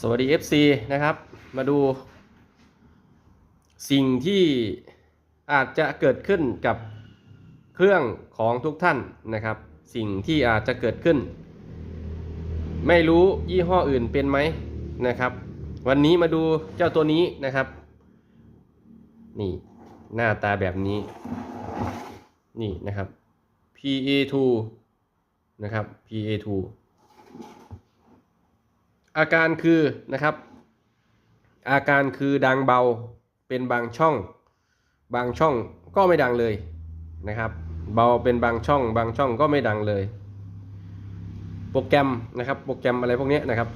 สวัสดี FC นะครับ มาดู สิ่งที่อาจจะเกิดขึ้นกับเครื่องของทุกท่านนะครับ สิ่งที่อาจจะเกิดขึ้น ไม่รู้ยี่ห้ออื่นเป็นไหมนะครับ วันนี้มาดูเจ้าตัวนี้นะครับ นี่หน้าตาแบบนี้ นี่นะครับ PA2 นะครับ PA2 อาการคือนะครับ อาการคือดังเบาเป็นบางช่อง บางช่องก็ไม่ดังเลยนะครับ เบาเป็นบางช่อง บางช่องก็ไม่ดังเลย โปรแกรมนะครับโปรแกรมอะไรพวกนี้นะครับ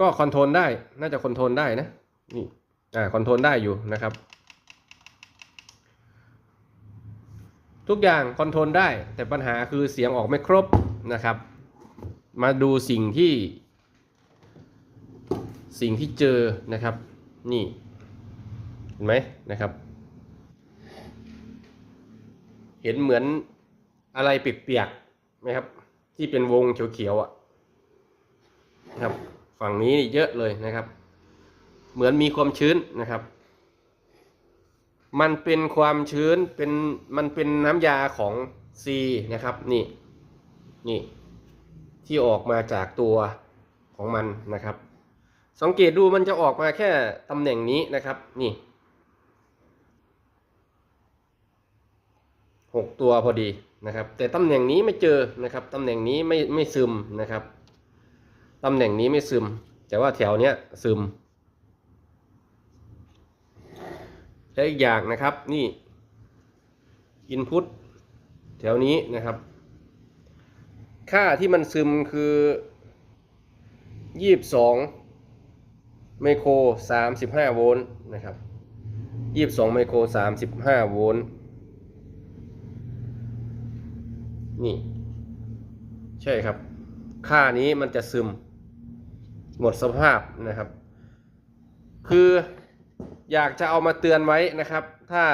ก็คอนโทรลได้น่าจะคอนโทรลได้นะนี่อ่าคอนโทรลได้อยู่นะครับ ทุกอย่างคอนโทรลได้แต่ปัญหาคือเสียงออกไม่ครบนะครับ มาดูสิ่งที่ สิ่งที่เจอนะครับ นี่ เห็นไหมนะครับ เห็นเหมือนอะไรเปียกๆไหมครับ ที่เป็นวงเขียวๆอะนะครับ ฝั่งนี้เยอะเลยนะครับ เหมือนมีความชื้นนะครับมันเป็นความชื้นเป็นมันเป็นน้ำยาของซีนะครับ นี่ นี่ ที่ออกมาจากตัวของมันนะครับ สังเกตดูมันจะออกมาแค่ตำแหน่งนี้นะครับ นี่หกตัวพอดีนะครับ แต่ตำแหน่งนี้ไม่เจอนะครับตำแหน่งนี้ไม่ไม่ซึมนะครับตำแหน่งนี้ไม่ซึม แต่ว่าแถวเนี้ยซึมและอีกอย่างนะครับนี่ input แถวนี้นะครับ ค่าที่มันซึมคือยี่บสองไมโครสามสิบห้าโวลต์นะครับยี่บสองไมโครสามสิบห้าโวลต์นี่ ใช่ครับ ค่านี้มันจะซึม หมดสภาพนะครับ คืออยากจะเอามาเตือนไว้นะครับ ถ้า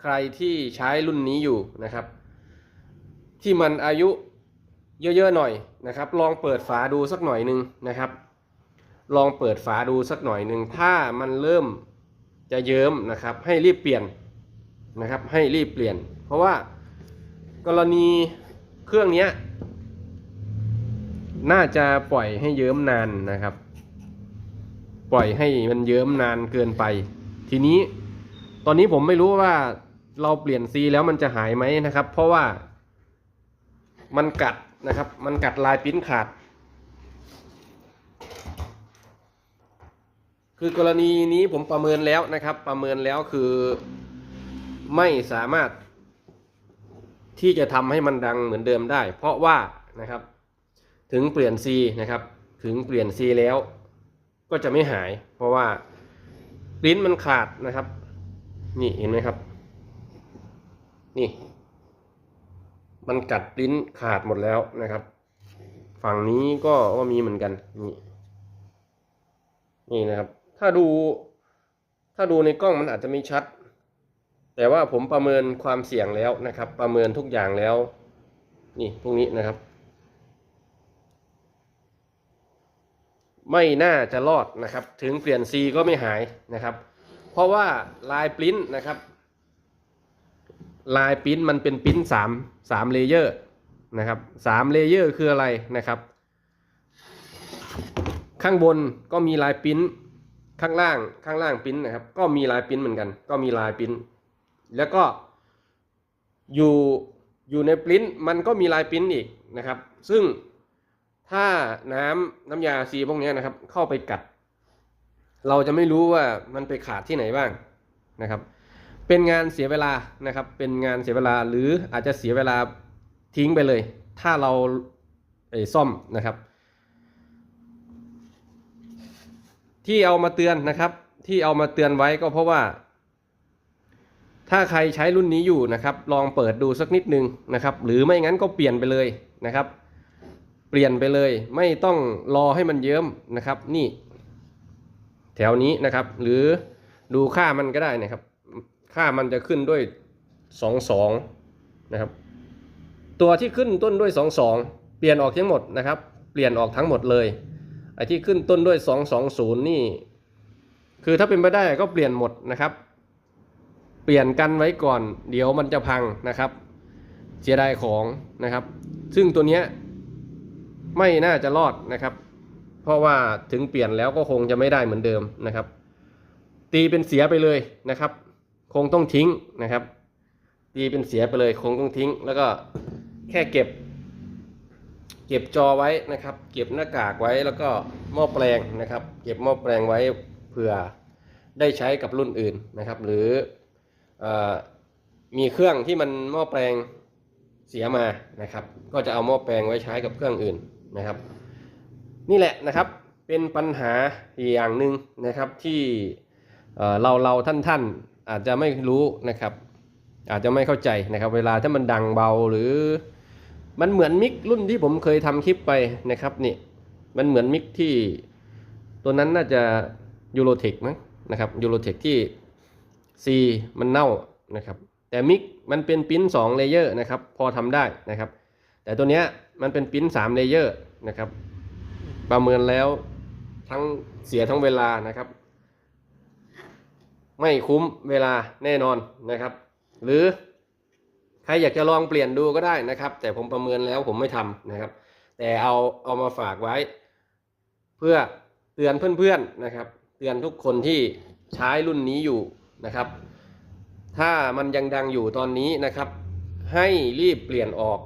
ใครที่ใช้รุ่นนี้อยู่นะครับ ที่มันอายุ เยอะๆหน่อยนะครับ ลองเปิดฝาดูสักหน่อยหนึ่งนะครับ ลองเปิดฝาดูสักหน่อยหนึ่งถ้ามันเริ่มจะเยิ้มนะครับ ให้รีบเปลี่ยนนะครับ ให้รีบเปลี่ยน เพราะว่ากรณีเครื่องนี้น่าจะปล่อยให้เยิ้มนานนะครับ ปล่อยให้มันเยิ้มนานเกินไป ทีนี้ตอนนี้ผมไม่รู้ว่าเราเปลี่ยนซีแล้วมันจะหายไหมนะครับ เพราะว่ามันกัด นะครับ มันกัดลายปิ้นขาด คือกรณีนี้ผมประเมินแล้วนะครับ ประเมินแล้วคือไม่สามารถ ที่จะทำให้มันดังเหมือนเดิมได้ เพราะว่านะครับ ถึงเปลี่ยน C นะครับ ถึงเปลี่ยน C แล้ว ก็จะไม่หาย เพราะว่าปิ้นมันขาดนะครับ นี่เห็นไหมครับ นี่ มันกัดปริ้นขาดหมดแล้วนะครับ ฝั่งนี้ก็ก็มีเหมือนกันนี่นี่นะครับ ถ้าดู ถ้าดูในกล้องมันอาจจะไม่ชัด แต่ว่าผมประเมินความเสี่ยงแล้วนะครับ ประเมินทุกอย่างแล้ว นี่พวกนี้นะครับ ไม่น่าจะรอดนะครับ ถึงเปลี่ยน C ก็ไม่หายนะครับ เพราะว่าลายปริ้นนะครับ ลายปิ้นมันเป็นปิ้นสามสามเลเยอร์นะครับสามเลเยอร์คืออะไรนะครับ ข้างบนก็มีลายปิ้นข้างล่างข้างล่างปิ้นนะครับ ก็มีลายปิ้นเหมือนกัน ก็มีลายปิ้นแล้วก็อยู่อยู่ในปริ้นมันก็มีลายปริ้นอีกนะครับ ซึ่งถ้าน้ำน้ำยาซีพวกนี้นะครับ เข้าไปกัด เราจะไม่รู้ว่ามันไปขาดที่ไหนบ้างนะครับ เป็นงานเสียเวลานะครับ เป็นงานเสียเวลาหรืออาจจะเสียเวลาทิ้งไปเลย ถ้าเราเซ่อมนะครับ ที่เอามาเตือนนะครับ ที่เอามาเตือนไว้ก็เพราะว่า ถ้าใครใช้รุ่นนี้อยู่นะครับ ลองเปิดดูสักนิดนึงนะครับ หรือไม่งั้นก็เปลี่ยนไปเลยนะครับ เปลี่ยนไปเลย ไม่ต้องรอให้มันเยิ้มนะครับ นี่ แถวนี้นะครับ หรือดูค่ามันก็ได้นะครับ ค่ามันจะขึ้นด้วยสองสองนะครับ ตัวที่ขึ้นต้นด้วยสองสองเปลี่ยนออกทั้งหมดนะครับ เปลี่ยนออกทั้งหมดเลยไอ้ที่ขึ้นต้นด้วย220นี่ คือถ้าเป็นไปได้ก็เปลี่ยนหมดนะครับ เปลี่ยนกันไว้ก่อน เดี๋ยวมันจะพังนะครับเสียดายของนะครับ ซึ่งตัวเนี้ยไม่น่าจะรอดนะครับ เพราะว่าถึงเปลี่ยนแล้วก็คงจะไม่ได้เหมือนเดิมนะครับ ตีเป็นเสียไปเลยนะครับ คงต้องทิ้งนะครับ ตีเป็นเสียไปเลยคงต้องทิ้ง แล้วก็แค่เก็บ เก็บจอไว้นะครับ เก็บหน้ากากไว้แล้วก็หม้อแปลงนะครับ เก็บหม้อแปลงไว้เผื่อได้ใช้กับรุ่นอื่นนะครับ หรืออมีเครื่องที่มันหม้อแปลงเสียมานะครับ ก็จะเอาหม้อแปลงไว้ใช้กับเครื่องอื่นนะครับ นี่แหละนะครับเป็นปัญหาอย่างหนึ่งนะครับที่เเราเราท่านท่าน อาจจะไม่รู้นะครับ อาจจะไม่เข้าใจนะครับ เวลาถ้ามันดังเบาหรือมันเหมือนมิกรุ่นที่ผมเคยทำคลิปไปนะครับนี่มันเหมือนมิกที่ตัวนั้นน่าจะยูโรเทคมั้งนะครับยูโรเทคที่ C มันเน่านะครับ แต่มิกมันเป็นปิ้น2เลเยอร์นะครับ พอทำได้นะครับ แต่ตัวเนี้ยมันเป็นปิ้น3เลเยอร์นะครับ ประเมินแล้วทั้งเสียทั้งเวลานะครับ ไม่คุ้มเวลาแน่นอนนะครับ หรือใครอยากจะลองเปลี่ยนดูก็ได้นะครับ แต่ผมประเมินแล้วผมไม่ทำนะครับ แต่เอาเอามาฝากไว้ เพื่อเตือนเพื่อนๆนะครับ เตือนทุกคนที่ใช้รุ่นนี้อยู่นะครับ ถ้ามันยังดังอยู่ตอนนี้นะครับ ให้รีบเปลี่ยนออก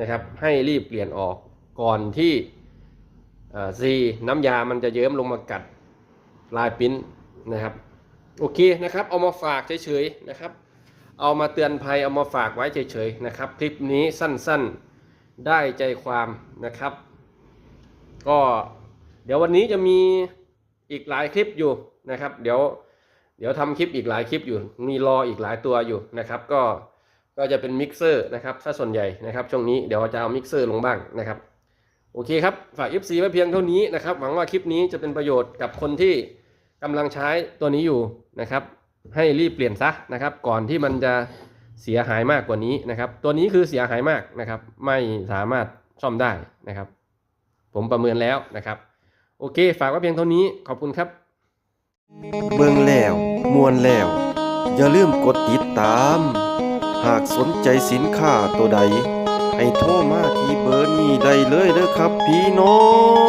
นะครับ ให้รีบเปลี่ยนออกก่อนที่ซีน้ำยามันจะเยิ้มลงมากัดลายปิ้นนะครับ โอเคนะครับ เอามาฝากเฉยๆนะครับ เอามาเตือนภัยเอามาฝากไว้เฉยๆนะครับ คลิปนี้สั้นๆได้ใจความนะครับ ก็เดี๋ยววันนี้จะมีอีกหลายคลิปอยู่นะครับ เดี๋ยวเดี๋ยวทำคลิปอีกหลายคลิปอยู่ มีรออีกหลายตัวอยู่นะครับ ก็ก็จะเป็นมิกเซอร์นะครับถ้าส่วนใหญ่นะครับ ช่วงนี้เดี๋ยวจะเอามิกเซอร์ลงบ้างนะครับ โอเคครับ ฝาก FC ไว้เพียงเท่านี้นะครับ หวังว่าคลิปนี้จะเป็นประโยชน์กับคนที่ กำลังใช้ตัวนี้อยู่นะครับ ให้รีบเปลี่ยนซะนะครับ ก่อนที่มันจะเสียหายมากกว่านี้นะครับ ตัวนี้คือเสียหายมากนะครับ ไม่สามารถซ่อมได้นะครับ ผมประเมินแล้วนะครับ โอเค ฝากไว้เพียงเท่านี้ขอบคุณครับ เบิ่งแล้วมวนแล้ว อย่าลืมกดติดตาม หากสนใจสินค้าตัวใด ให้โทรมาที่เบอร์นี้ได้เลยเด้อครับพี่น้อง